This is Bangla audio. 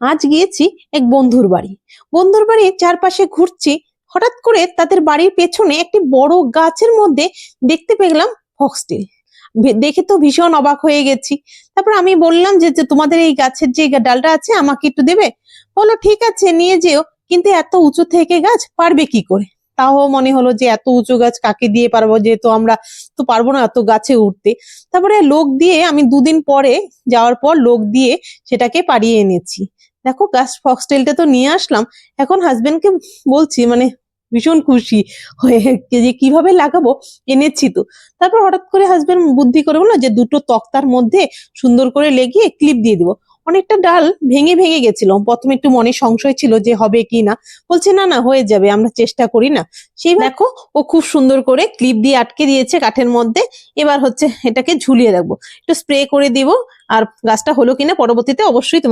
আজ গিয়েছি এক বন্ধুর বাড়ি। বন্ধুর বাড়ির চারপাশে ঘুরছি, হঠাৎ করে তাদের বাড়ির পেছনে একটি বড় গাছের মধ্যে দেখতে পেলাম ফক্সটেল দেখে তো ভীষণ অবাক হয়ে গেছি। তারপর আমি বললাম যে তোমাদের এই গাছের যে ডালটা আছে, আমাকে একটু দেবে? বলো ঠিক আছে, নিয়ে যেও, কিন্তু এত উঁচু থেকে গাছ পারবে কি করে? তাও মনে হলো যে এত উঁচু গাছ কাকে দিয়ে পারব? যেহেতু আমরা তো পারব না এত গাছে উঠতে। তারপরে লোক দিয়ে আমি দুদিন পরে যাওয়ার পর লোক দিয়ে সেটাকে পাড়িয়ে এনেছি। দেখো, গাছ ফক্সটেলটা তো নিয়ে আসলাম। এখন হাজবেন্ডকে বলছি মানে ভীষণ খুশি হয়ে যে কীভাবে লাগাবো? এনেছি তো। তারপর হঠাৎ করে হাজবেন্ড বুদ্ধি করে বলল যে দুটো তক্তার মধ্যে সুন্দর করে লেগিয়ে ক্লিপ দিয়ে দিব। অনেকটা ডাল ভেঙে ভেঙে গেছিল। প্রথমে একটু মনে সংশয় ছিল যে হবে কি না। বলছে না না হয়ে যাবে আমরা চেষ্টা করি না। সেই দেখো ও খুব সুন্দর করে ক্লিপ দিয়ে আটকে দিয়েছে কাঠের মধ্যে। এবার হচ্ছে এটাকে ঝুলিয়ে রাখব। একটু স্প্রে করে দিব। আর গাছটা হলো কিনা পরবর্তীতে অবশ্যই তোমার